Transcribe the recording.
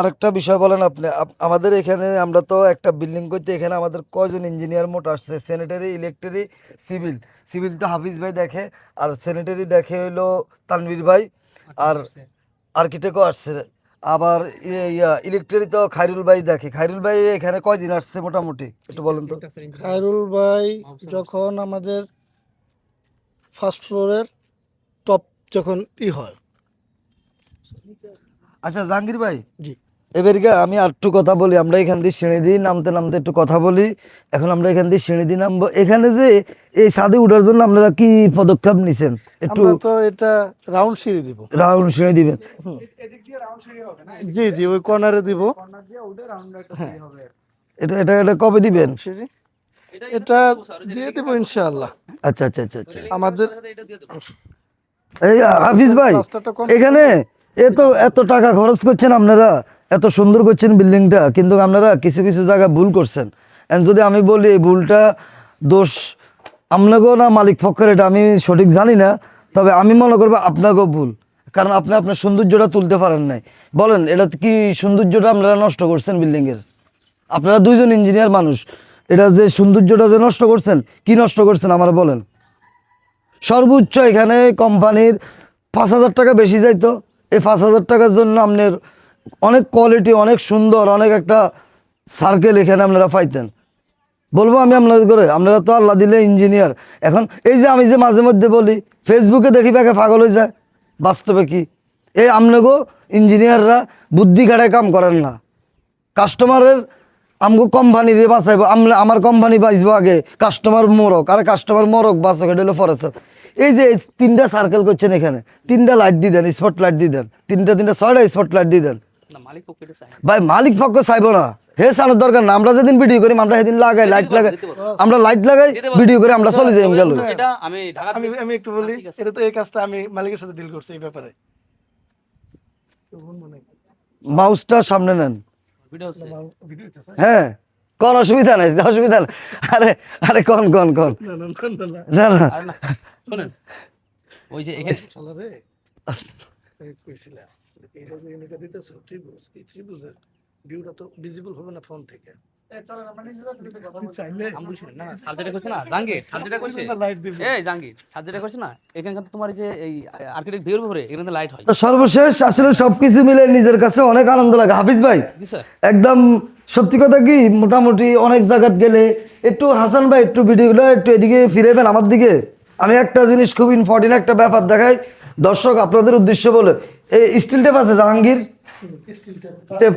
আরেকটা বিষয় বলেন আপনি আমাদের এখানে আমরা তো একটা বিল্ডিং করতে এখানে আমাদের কজন ইঞ্জিনিয়ার মোট আসছে? স্যানিটারি ইলেকট্রিক সিভিল সিভিল তো হাফিজ ভাই দেখে আর স্যানিটারি দেখে হইল তানভীর ভাই আর আর্কিটেক্টও আসছে। আবার ইয়ে- ইয়া ইলেকট্রিক তো খাইরুল ভাই দেখে। খাইরুল ভাই এখানে কয়দিন আসছে মোটামুটি? একটু বলেন তো। খাইরুল ভাই যখন আমাদের ফার্স্ট ফ্লোরের টপ যখন ই হয়। আচ্ছা জাহাঙ্গীর ভাই জি। এবারকে আমি আর একটু কথা বলি আমরা এখান দিয়ে সিঁড়ি দিয়ে নামতে নামতে একটু কথা বলি। এখন আমরা এখান দিয়ে সিঁড়ি দিয়ে নামবো। এখানে যে এই ছাদে উঠার জন্য আপনারা কি পদক্ষেপ নিছেন? একটু তো এটা রাউন্ড সিঁড়ি দিব। রাউন্ড সিঁড়ি দিবেন। জি জি ওই কর্নারে দিব। এটা এটা এটা কবে দিবেন? এটা দিয়ে দিব ইনশাআল্লাহ। আচ্ছা আচ্ছা আচ্ছা আচ্ছা। আমাদের এই হাফিজ ভাই এখানে এত এত টাকা খরচ করছেন আপনারা, এত সুন্দর করছেন বিল্ডিংটা, কিন্তু আপনারা কিছু কিছু জায়গায় ভুল করছেন। যদি আমি বলি এই ভুলটা দোষ আপনাকেও না, মালিক পক্ষের, এটা আমি সঠিক জানি না, তবে আমি মনে করব আপনাকেও ভুল। কারণ আপনি আপনার সৌন্দর্যটা তুলতে পারেন নাই। বলেন, এটা কি সৌন্দর্যটা আপনারা নষ্ট করছেন বিল্ডিংয়ের? আপনারা দুইজন ইঞ্জিনিয়ার মানুষ, এটা যে সৌন্দর্যটা যে নষ্ট করছেন, কি নষ্ট করছেন আমার বলেন। সর্বোচ্চ এখানে কোম্পানির পাঁচ হাজার টাকা বেশি যাইতো। এই পাঁচ হাজার টাকার জন্য আপনার অনেক কোয়ালিটি অনেক সুন্দর, অনেক একটা সার্কেল এখানে আপনারা পাইতেন। বলব আমি আপনাদের করে, আপনারা তো আল্লাহ দিলে ইঞ্জিনিয়ার এখন এই যে আমি যে মাঝে মধ্যে বলি ফেসবুকে দেখি ব্যাগে পাগল হয়ে যায়। বাস্তবে কি? এই আমনেগো ইঞ্জিনিয়াররা বুদ্ধি খাটায় কাম করেন না। কাস্টমারের আমগো কোম্পানি দিয়ে বাঁচাইবো। আমার কোম্পানি বাঁচবো আগে। কাস্টমার মরক আর কাস্টমার মরক বাঁচক এটা হলো ফরেস্টার এই যে তিনটা সার্কেল করছেন এখানে তিনটা লাইট দিয়ে দেন স্পট লাইট দিয়ে দেন তিনটা তিনটা ছয়টা স্পট লাইট দিয়ে দেন। ভাই মালিক পক্ষ চাইব না। হে সানোর দরকার না আমরা যেদিন ভিডিও করি আমরা সেদিন লাগাই লাইট লাগাই। আমরা লাইট লাগাই ভিডিও করে আমরা চলে যাই গেল। আমি আমি আমি একটু বলি এটা তো এই কাজটা আমি মালিকের সাথে ডিল করছি এই ব্যাপারে। মাউসটা সামনে নেন। হ্যাঁ কোন অসুবিধা নাই অসুবিধা নাই। আরে আরে কন কন কন? না না না। শুনেন। ওই যে এখানে শালা রে। কইছিলা এইটা যে ইউনিটটা দিতেছো ত্রিভুজ এই ত্রিভুজের ভিউটা তো ভিজিবল হবে না ফোন থেকে। হয়। সর্বশেষ আসলে সবকিছু মিলে নিজের কাছে অনেক আনন্দ লাগে। হাফিজ ভাই একদম সত্যি কথা কি মোটামুটি অনেক জায়গাত গেলে একটু হাসান ভাই একটু ভিডিওগুলো একটু এদিকে ফিরেবেন আমার দিকে? আমি একটা জিনিস খুব ইম্পর্টেন্ট একটা ব্যাপার দেখাই। দর্শক আপনাদের উদ্দেশ্য বলে এই স্টিল টেপ আছে জাহাঙ্গীর? টেপ